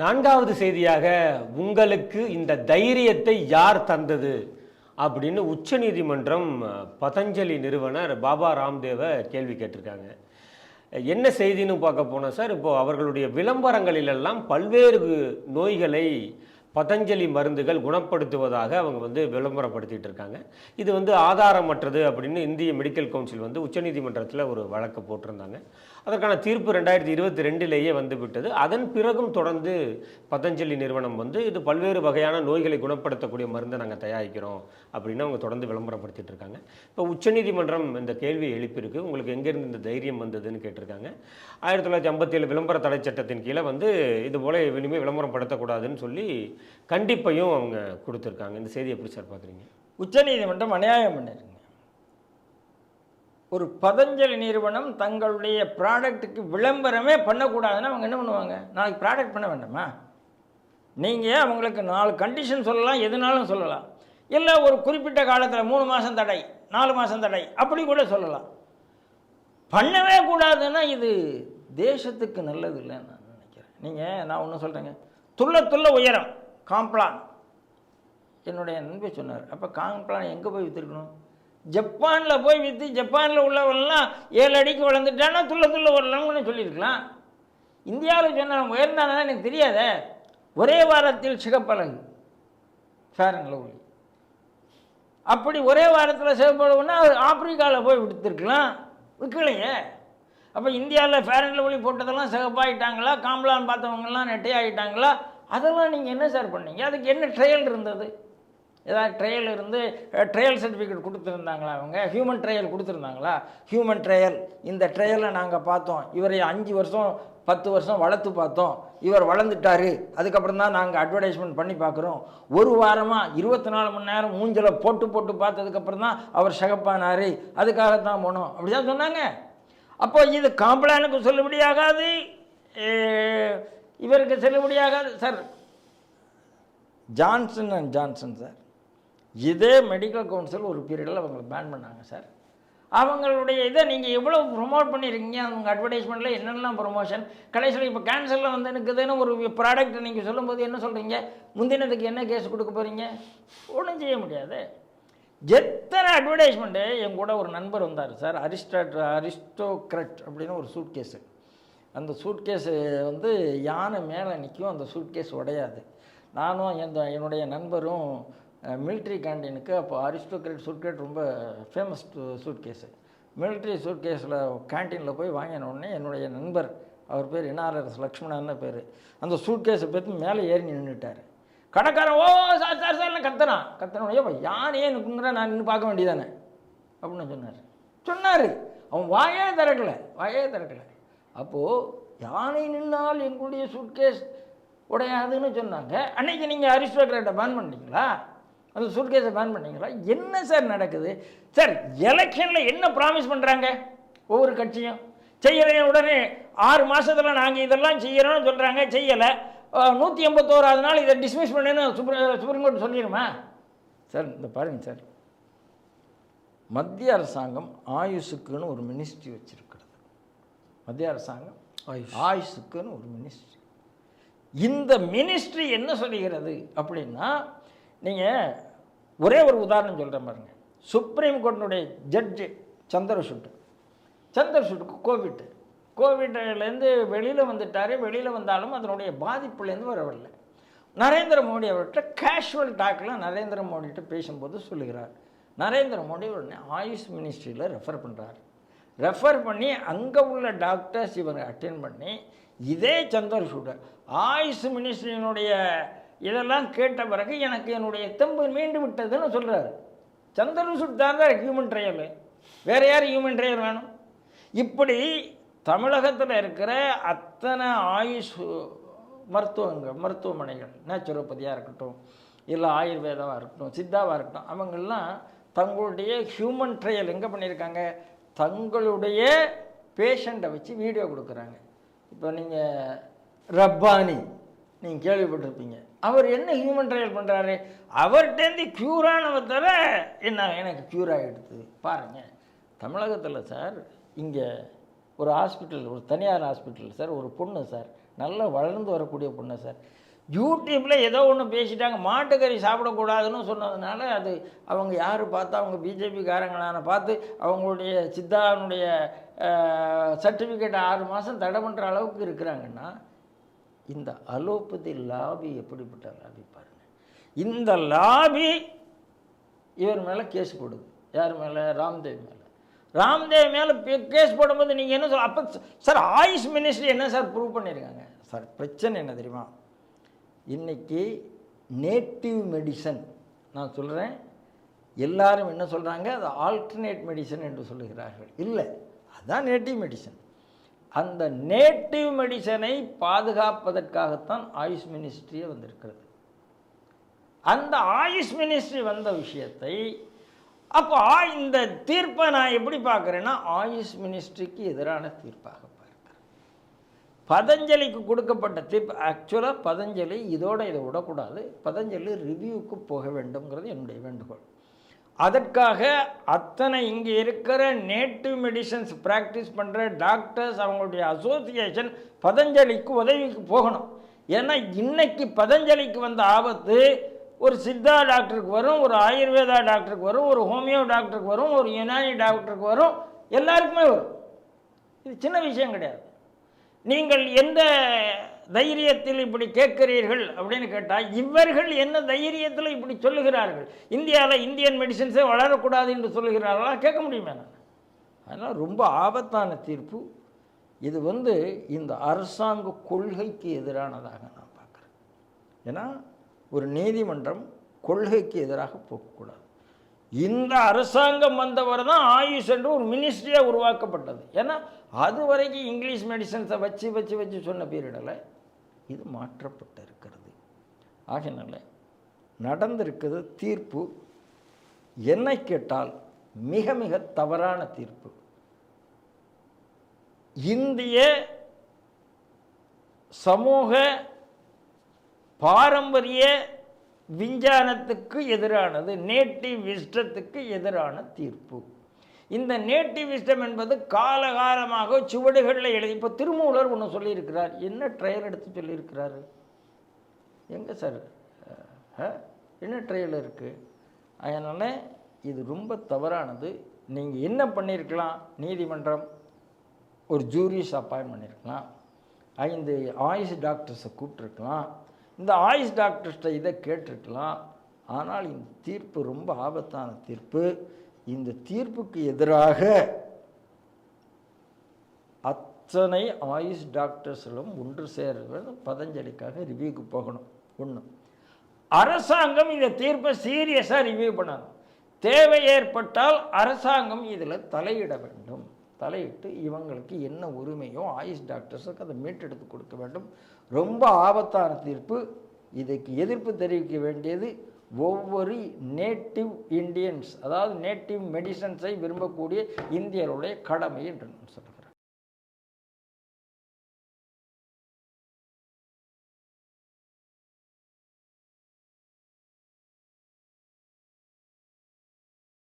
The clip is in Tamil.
நான்காவது செய்தியாக உங்களுக்கு இந்த தைரியத்தை யார் தந்தது? அப்படின்னு உச்சநீதிமன்றம் பதஞ்சலி நிறுவனர் பாபா ராம்தேவை கேள்வி கேட்டிருக்காங்க. என்ன செய்தின்னு பார்க்க போனால் சார் இப்போ அவர்களுடைய விளம்பரங்களிலெல்லாம் பல்வேறு நோய்களை பதஞ்சலி மருந்துகள் குணப்படுத்துவதாக அவங்க வந்து விளம்பரப்படுத்திட்டு இருக்காங்க. இது வந்து ஆதாரமற்றது அப்படின்னு இந்திய மெடிக்கல் கவுன்சில் வந்து உச்சநீதிமன்றத்தில் ஒரு வழக்கு போட்டிருந்தாங்க. அதற்கான தீர்ப்பு ரெண்டாயிரத்தி இருபத்தி ரெண்டிலேயே வந்து விட்டது அதன் பிறகும் தொடர்ந்து பதஞ்சலி நிறுவனம் வந்து இது பல்வேறு வகையான நோய்களை குணப்படுத்தக்கூடிய மருந்தை நாங்கள் தயாரிக்கிறோம் அப்படின்னு அவங்க தொடர்ந்து விளம்பரப்படுத்திட்டு இருக்காங்க. இப்போ உச்சநீதிமன்றம் இந்த கேள்வியை எழுப்பியிருக்கு. உங்களுக்கு எங்கேருந்து இந்த தைரியம் வந்ததுன்னு கேட்டிருக்காங்க. ஆயிரத்தி தொள்ளாயிரத்தி ஐம்பத்தி ஏழு விளம்பர தடை சட்டத்தின் கீழே வந்து இது போல இனிமேல் விளம்பரம் படுத்தக்கூடாதுன்னு சொல்லி கண்டிப்பையும் அவங்க கொடுத்துருக்காங்க. இந்த செய்தி எப்படி சார் பார்க்குறீங்க? உச்சநீதிமன்றம் அநியாயம் பண்ணிருங்க. ஒரு பதஞ்சலி நிறுவனம் தங்களுடைய ப்ராடக்ட்டுக்கு விளம்பரமே பண்ணக்கூடாதுன்னா அவங்க என்ன பண்ணுவாங்க? நாளைக்கு ப்ராடக்ட் பண்ண வேண்டாமா? நீங்கள் அவங்களுக்கு நாலு கண்டிஷன் சொல்லலாம் எதுனாலும் சொல்லலாம். இல்லை ஒரு குறிப்பிட்ட காலத்தில் மூணு மாதம் தடை நாலு மாதம் தடை அப்படி கூட சொல்லலாம். பண்ணவே கூடாதுன்னா இது தேசத்துக்கு நல்லது இல்லைன்னு நான் நினைக்கிறேன். நீங்கள் நான் ஒன்று சொல்கிறேங்க துள்ள துள்ள உயரம் காம்ப்ளான் என்னுடைய நண்பர் சொன்னார் அப்போ காம்ப்ளான் எங்கே போய் விற்றுருக்கணும் ஜப்பானில் போய் விற்று ஜப்பானில் உள்ளவன்லாம் ஏழு அடிக்கு வளர்ந்துட்டான்னா துள்ள துள்ள வரலாம்னு சொல்லியிருக்கலாம். இந்தியாவில் சொன்ன உயர்ந்தானா எனக்கு தெரியாதே? ஒரே வாரத்தில் சிகப்பழகு ஃபேர் அண்ட் அப்படி ஒரே வாரத்தில் சிகப்பழகுன்னா ஆப்பிரிக்காவில் போய் விடுத்திருக்கலாம் விற்கலையே. அப்போ இந்தியாவில் ஃபேர் அண்ட் லவ்லி போட்டதெல்லாம் சிகப்பாகிட்டாங்களா காம்ப்ளான் பார்த்தவங்கலாம் நெட்டையாகிட்டாங்களா அதெல்லாம் நீங்கள் என்ன சார் பண்ணீங்க? அதுக்கு என்ன ட்ரையல் இருந்தது? ஏதாவது ட்ரையல் இருந்து ட்ரையல் சர்டிஃபிகேட் கொடுத்துருந்தாங்களா அவங்க? ஹியூமன் ட்ரையல் கொடுத்துருந்தாங்களா? ஹியூமன் ட்ரையல் இந்த ட்ரையலை நாங்கள் பார்த்தோம். இவரை அஞ்சு வருஷம் பத்து வருஷம் வளர்த்து பார்த்தோம். இவர் வளர்ந்துட்டாரு. அதுக்கப்புறம் தான் நாங்கள் அட்வர்டைஸ்மெண்ட் பண்ணி பார்க்குறோம். ஒரு வாரமாக இருபத்தி நாலு மணி நேரம் மூஞ்சில போட்டு போட்டு பார்த்ததுக்கப்புறம் தான் அவர் சகப்பானார். அதுக்காகத்தான் போனோம். அப்படி தான் சொன்னாங்க. அப்போ இது காம்ப்ளானுக்கு செல்லுபடியாகாது இவருக்கு செல்லுபடியாகாது sir Johnson and Johnson sir. இதே மெடிக்கல் கவுன்சில் ஒரு பீரியடில் அவங்க பேன் பண்ணாங்க சார் அவங்களுடைய இதை நீங்கள் எவ்வளோ ப்ரொமோட் பண்ணியிருக்கீங்க? அவங்க அட்வர்டைஸ்மெண்ட்டில் என்னெல்லாம் ப்ரொமோஷன் கடைசியில் இப்போ கேன்சரில் வந்து எனக்குதுன்னு ஒரு ப்ராடக்ட் நீங்கள் சொல்லும்போது என்ன சொல்கிறீங்க முந்தினதுக்கு என்ன கேஸ் கொடுக்க போகிறீங்க ஒன்றும் செய்ய முடியாது. எத்தனை அட்வர்டைஸ்மெண்ட்டு என் கூட ஒரு நண்பர் வந்தார் சார் அரிஸ்டாட் அரிஸ்டோக்ரட் அப்படின்னு ஒரு சூட் கேஸு அந்த சூட்கேஸு வந்து யானை மேலே நிற்கும் அந்த சூட்கேஸ் உடையாது. நானும் எந்த என்னுடைய நண்பரும் மிலிட்ரி கேண்டீனுக்கு அப்போ அரிஸ்டோக்ரேட் சூட்கேட் ரொம்ப ஃபேமஸ் சூட்கேஸு மிலிட்ரி சூட்கேஸில் கேண்டீனில் போய் வாங்கின உடனே என்னுடைய நண்பர் அவர் பேர் என்ஆர்எஸ் லக்ஷ்மணன்னு பேர். அந்த சூட்கேஸை பற்றி மேலே ஏறி நின்றுட்டார் கடைக்காரன் ஓ சார் சார் சார்னு கத்தனான் கத்தனோடய யானையே நிற்குங்கிற நான் நின்று பார்க்க வேண்டியதானே? அப்படின்னு சொன்னார். சொன்னார். அவன் வாயே திறக்கல. வாயே திறக்கல. அப்போது யானை நின்னால் எங்களுடைய சூட்கேஸ் உடையாதுன்னு சொன்னாங்க. அன்னைக்கு நீங்கள் அரிஸ்டோக்ராட்டை பேன் பண்ணிட்டீங்களா? அந்த சூட்கேஸை பேன் பண்ணீங்களா? என்ன சார் நடக்குது? சார் எலெக்ஷனில் என்ன ப்ராமிஸ் பண்ணுறாங்க ஒவ்வொரு கட்சியும். செய்கிறேன் உடனே ஆறு மாதத்தில் நாங்கள் இதெல்லாம் செய்கிறோம்னு சொல்கிறாங்க செய்யலை. நூற்றி எண்பத்தோராது நாள் இதை டிஸ்மிஸ் பண்ணுன்னு சுப்ரீம் சுப்ரீம் கோர்ட் சொல்லிடுமா? சார் இந்த பாருங்க சார் மத்திய அரசாங்கம் ஆயுஷுக்குன்னு ஒரு மினிஸ்ட்ரி வச்சிருக்கிறது. மத்திய அரசாங்கம் ஆயுஷ். ஆயுஷுக்குன்னு ஒரு மினிஸ்ட்ரி இந்த மினிஸ்ட்ரி என்ன சொல்லுகிறது அப்படின்னா நீங்கள் ஒரே ஒரு உதாரணம் சொல்கிறேன் பாருங்க. சுப்ரீம் கோர்ட்டினுடைய ஜட்ஜு சந்திரசூட். சந்திரசூட்டுக்கு கோவிட் கோவிட்லேருந்து வெளியில் வந்துட்டார். வெளியில் வந்தாலும் அதனுடைய பாதிப்புலேருந்து வரவில்லை. நரேந்திர மோடி அவர்கிட்ட கேஷுவல் டாக்கில் நரேந்திர மோடிகிட்ட பேசும்போது சொல்லுகிறார். நரேந்திர மோடி உடனே ஆயுஷ் மினிஸ்ட்ரியில் ரெஃபர் பண்ணுறார் ரெஃபர் பண்ணி அங்கே உள்ள டாக்டர்ஸ் இவரை அட்டென்ட் பண்ணி இதே சந்திரசூடர் ஆயுஷ் மினிஸ்ட்ரியினுடைய இதெல்லாம் கேட்ட பிறகு எனக்கு என்னுடைய தெம்பு மீண்டு விட்டதுன்னு சொல்கிறாரு சந்திரன் தான் தான் ஹியூமன் ட்ரையல் வேறு யார் ஹியூமன் ட்ரையல் வேணும்? இப்படி தமிழகத்தில் இருக்கிற அத்தனை ஆயுஷ் மருத்துவங்கள் மருத்துவமனைகள் நேச்சுரோபதியாக இருக்கட்டும் இல்லை ஆயுர்வேதாவாக இருக்கட்டும் சித்தாவாக இருக்கட்டும் அவங்கெல்லாம் தங்களுடைய ஹியூமன் ட்ரையல் எங்கே பண்ணியிருக்காங்க? தங்களுடைய பேஷண்ட்டை வச்சு வீடியோ கொடுக்குறாங்க. இப்போ நீங்கள் ரப்பானி நீங்கள் கேள்விப்பட்டிருப்பீங்க. அவர் என்ன ஹியூமன் ட்ரையல் பண்ணுறாரு அவர்கிட்டேருந்து க்யூரானவ தவிர என்ன எனக்கு க்யூர் ஆகிடுது பாருங்கள் தமிழகத்தில் சார் இங்கே ஒரு ஹாஸ்பிட்டல் ஒரு தனியார் ஹாஸ்பிட்டல் சார் ஒரு பொண்ணு சார் நல்லா வளர்ந்து வரக்கூடிய பொண்ணு சார் யூடியூப்பில் ஏதோ ஒன்று பேசிட்டாங்க மாட்டுக்கறி சாப்பிடக்கூடாதுன்னு சொன்னதுனால அது அவங்க யார் பார்த்தா அவங்க பிஜேபிக்காரங்களான பார்த்து அவங்களுடைய சித்தாவினுடைய சர்டிஃபிகேட் ஆறு மாதம் தடை பண்ணுற அளவுக்கு இருக்கிறாங்கன்னா இந்த அலோபதி லாபி எப்படிப்பட்ட லாபி பாருங்கள் இந்த லாபி இவர் மேலே கேஸ் போடுது. யார் மேலே? ராம்தேவ் மேலே. ராம்தேவ் மேலே கேஸ் போடும்போது நீங்கள் என்ன சொல்ல அப்போ சார் ஆயுஷ் மினிஸ்ட்ரி என்ன சார் ப்ரூவ் பண்ணியிருக்காங்க சார் பிரச்சனை என்ன தெரியுமா? இன்றைக்கி நேட்டிவ் மெடிசன் நான் சொல்கிறேன் எல்லாரும் என்ன சொல்கிறாங்க அது ஆல்டர்னேட் மெடிசன் என்று சொல்லுகிறார்கள். இல்லை அதுதான் நேட்டிவ் மெடிசன். அந்த நேட்டிவ் மெடிசனை பாதுகாப்பதற்காகத்தான் ஆயுஷ் மினிஸ்ட்ரியே வந்திருக்கிறது. அந்த ஆயுஷ் மினிஸ்ட்ரி வந்த விஷயத்தை அப்போ ஆ- இந்த தீர்ப்பை நான் எப்படி பார்க்குறேன்னா ஆயுஷ் மினிஸ்ட்ரிக்கு எதிரான தீர்ப்பாக பார்க்குறேன். பதஞ்சலிக்கு கொடுக்கப்பட்ட தீர்ப்பு ஆக்சுவலாக பதஞ்சலி இதோடு இதை விடக்கூடாது. பதஞ்சலி ரிவ்யூவுக்கு போக வேண்டும்ங்கிறது என்னுடைய வேண்டுகோள். அதற்காக அத்தனை இங்கே இருக்கிற நேட்டிவ் மெடிசன்ஸ் ப்ராக்டிஸ் பண்ணுற டாக்டர்ஸ் அவங்களுடைய அசோசியேஷன் பதஞ்சலிக்கு உதவிக்கு போகணும். ஏன்னா இன்னைக்கு பதஞ்சலிக்கு வந்த ஆபத்து ஒரு சித்தா டாக்டருக்கு வரும் ஒரு ஆயுர்வேதா டாக்டருக்கு வரும் ஒரு ஹோமியோ டாக்டருக்கு வரும் ஒரு யுனானி டாக்டருக்கு வரும் எல்லாருக்குமே வரும். இது சின்ன விஷயம் கிடையாது. நீங்கள் எந்த தைரியத்தில் இப்படி கேட்கிறீர்கள் அப்படின்னு கேட்டால் இவர்கள் என்ன தைரியத்தில் இப்படி சொல்லுகிறார்கள்? இந்தியாவில் இந்தியன் மெடிசின்ஸே வளரக்கூடாது என்று சொல்லுகிறார்களா? கேட்க முடியுமே நான் அதனால் ரொம்ப ஆபத்தான தீர்ப்பு. இது வந்து இந்த அரசாங்க கொள்கைக்கு எதிரானதாக நான் பார்க்குறேன். ஏன்னா ஒரு நீதிமன்றம் கொள்கைக்கு எதிராக போகக்கூடாது. இந்த அரசாங்கம் வந்தவர் தான் ஆயுஷ் என்று ஒரு மினிஸ்ட்ரியாக உருவாக்கப்பட்டது. ஏன்னா அது வரைக்கும் இங்கிலீஷ் மெடிசன்ஸை வச்சு வச்சு வச்சு சொன்ன பீரியடில் இது மாற்றப்பட்டு இருக்கிறது ஆகினால நடந்திருக்கிறது தீர்ப்பு. என்னை கேட்டால் மிக மிக தவறான தீர்ப்பு. இந்திய சமூக பாரம்பரிய விஞ்ஞானத்துக்கு எதிரானது நேட்டிவ் விஷ்டத்துக்கு எதிரான தீர்ப்பு. இந்த நேட்டிவ் விஸ்டம் என்பது காலகாலமாக சுவடுகளில் எழுதி இப்போ திருமூலர் ஒன்று சொல்லியிருக்கிறார். என்ன ட்ரையல் எடுத்து சொல்லியிருக்கிறாரு? எங்கே சார் என்ன ட்ரையல் இருக்குது அதனால் இது ரொம்ப தவறானது. நீங்கள் என்ன பண்ணியிருக்கலாம் நீதிமன்றம் ஒரு ஜூரிஸ் அப்பாயின் பண்ணியிருக்கலாம் ஐந்து ஆயுஷ் டாக்டர்ஸை கூப்பிட்ருக்கலாம் இந்த ஆயுஷ் டாக்டர்ஸ்ட்டை இதை கேட்டிருக்கலாம். ஆனால் இந்த தீர்ப்பு ரொம்ப ஆபத்தான தீர்ப்பு. இந்த தீர்ப்புக்கு எதிராக அத்தனை ஆயுஷ் டாக்டர்ஸ்களும் ஒன்று சேர பதஞ்சலிக்காக ரிவ்யூக்கு போகணும். ஒன்று அரசாங்கம் இந்த தீர்ப்பை சீரியஸாக ரிவ்யூ பண்ணணும். தேவை ஏற்பட்டால் அரசாங்கம் இதில் தலையிட வேண்டும். தலையிட்டு இவங்களுக்கு என்ன உரிமையோ ஆயுஷ் டாக்டர்ஸுக்கு அதை மீட்டெடுத்து கொடுக்க வேண்டும். ரொம்ப ஆபத்தான தீர்ப்பு. இதுக்கு எதிர்ப்பு தெரிவிக்க வேண்டியது ஒவ்வொரு நேட்டிவ் இந்தியன்ஸ் அதாவது நேட்டிவ் மெடிசன்ஸை விரும்பக்கூடிய இந்தியருடைய கடமை என்று நான் சொல்கிறேன்